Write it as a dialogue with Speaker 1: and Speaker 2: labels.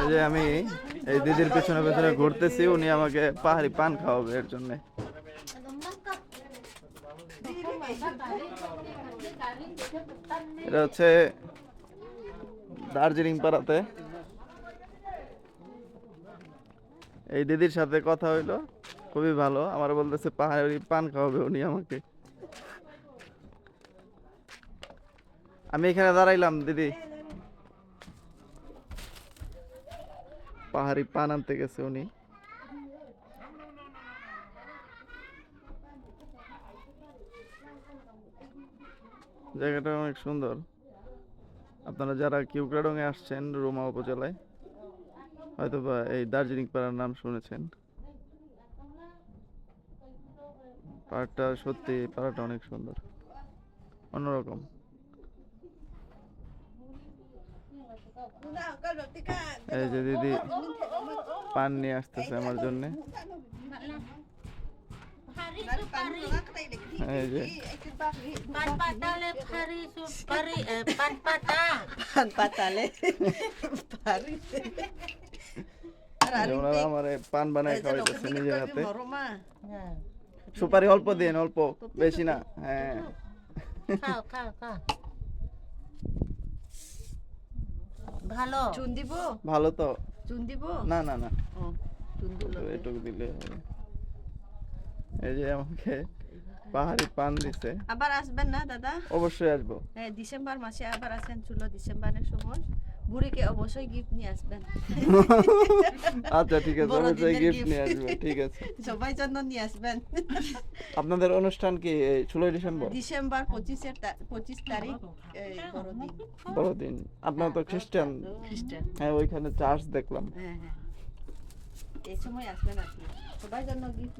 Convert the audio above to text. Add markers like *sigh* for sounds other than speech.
Speaker 1: এই যে আমি এই দিদির পেছনে পেছনে ঘুরতেছি, উনি আমাকে পাহাড়ি পান খাওয়াবে এর জন্য। এটা হচ্ছে দার্জিলিং পাড়াতে। এই দিদির সাথে কথা হইল, খুবই ভালো। আমার বলতেছে, পাহাড়ি পান খাওয়াবে উনি আমাকে। আমি এখানে দাঁড়াইলাম, দিদি। পাহাড়ি পান আনতে গেছে উনি। জায়গাটা অনেক সুন্দর। আপনারা যারা কিউকরাডং-এ আসছেন রোমা উপজেলায় হয়তো বা এই দার্জিলিং পাড়ার নাম শুনেছেন। পাহাড়টা সত্যি পাহাড়টা অনেক সুন্দর, অন্যরকম। এই যে দিদি পান নিয়ে আসতেছে আমার জন্য। এই যে.
Speaker 2: Paris.
Speaker 1: আমার পান বানায় খাওয়াইতেছে নিজের হাতে। সুপারি অল্প দিন অল্প বেশি না হ্যাঁ।
Speaker 3: খাও খাও খাও। ভালো?
Speaker 2: চুন দিব
Speaker 1: ভালো তো।
Speaker 2: চুন দিব
Speaker 1: না না। না
Speaker 2: চুন দিল
Speaker 1: এটুকু দিলে এই যে আমাকে পাহাড়ি পান দিছে।
Speaker 2: আবার আসবেন না দাদা?
Speaker 1: অবশ্যই আসব।
Speaker 2: হ্যাঁ ডিসেম্বর মাসে আবার আসেন ষোলো ডিসেম্বরের সময়। বুড়িকে অবশ্যই গিফট নিয়ে আসবেন। *laughs*
Speaker 1: আচ্ছা ঠিক আছে অবশ্যই গিফট নিয়ে আসব ঠিক আছে।
Speaker 2: সবাই জন্য নিয়ে আসবেন।
Speaker 1: আপনাদের অনুষ্ঠান কি ষোলোই ডিসেম্বর?
Speaker 2: ডিসেম্বর পঁচিশের পঁচিশ তারিখ বড়দিন।
Speaker 1: বড়দিন। আপনার তো খ্রিস্টান।
Speaker 2: খ্রিস্টান।
Speaker 1: হ্যাঁ ওইখানে চার্চ দেখলাম।
Speaker 2: হ্যাঁ হ্যাঁ। এই সময় আসবেন আপনি। সবাই জন্য গিফট